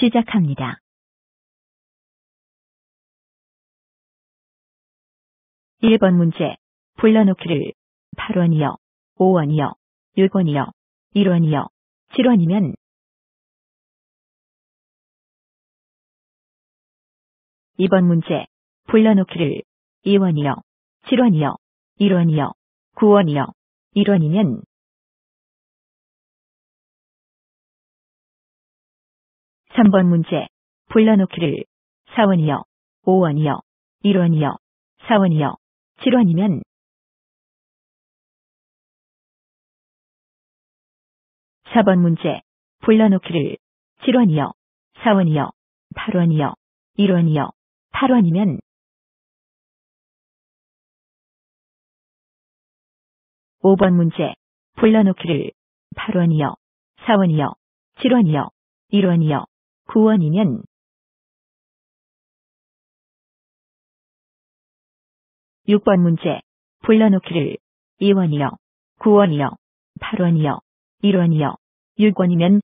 시작합니다. 1번 문제. 불러놓기를 8원이요, 5원이요, 6원이요, 1원이요, 7원이면 2번 문제. 불러놓기를 2원이요, 7원이요, 1원이요, 9원이요, 1원이면 3번 문제. 불러놓기를 4원이요, 5원이요, 1원이요, 4원이요, 7원이면 4번 문제. 불러놓기를 7원이요, 4원이요, 8원이요, 1원이요, 8원이면 5번 문제. 불러놓기를 8원이요, 4원이요, 7원이요, 1원이요, 9원이면 6번 문제. 불러놓기를 2원이요, 9원이요, 8원이요, 1원이요, 6원이면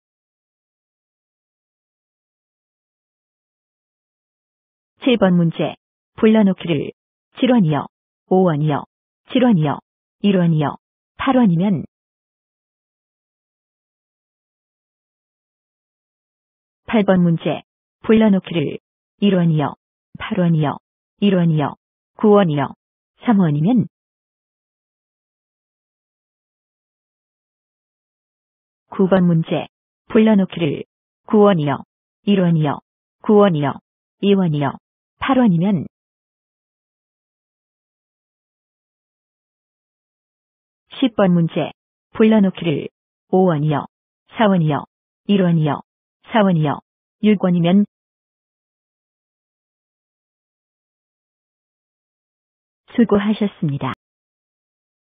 7번 문제. 불러놓기를 7원이요, 5원이요, 7원이요, 1원이요, 8원이면 8번 문제. 불러놓기를 1원이요, 8원이요, 1원이요, 9원이요, 3원이면 9번 문제. 불러놓기를 9원이요, 1원이요, 9원이요, 2원이요, 8원이면 10번 문제. 불러놓기를 5원이요, 4원이요, 1원이요, 4원이요, 6원이면 수고하셨습니다.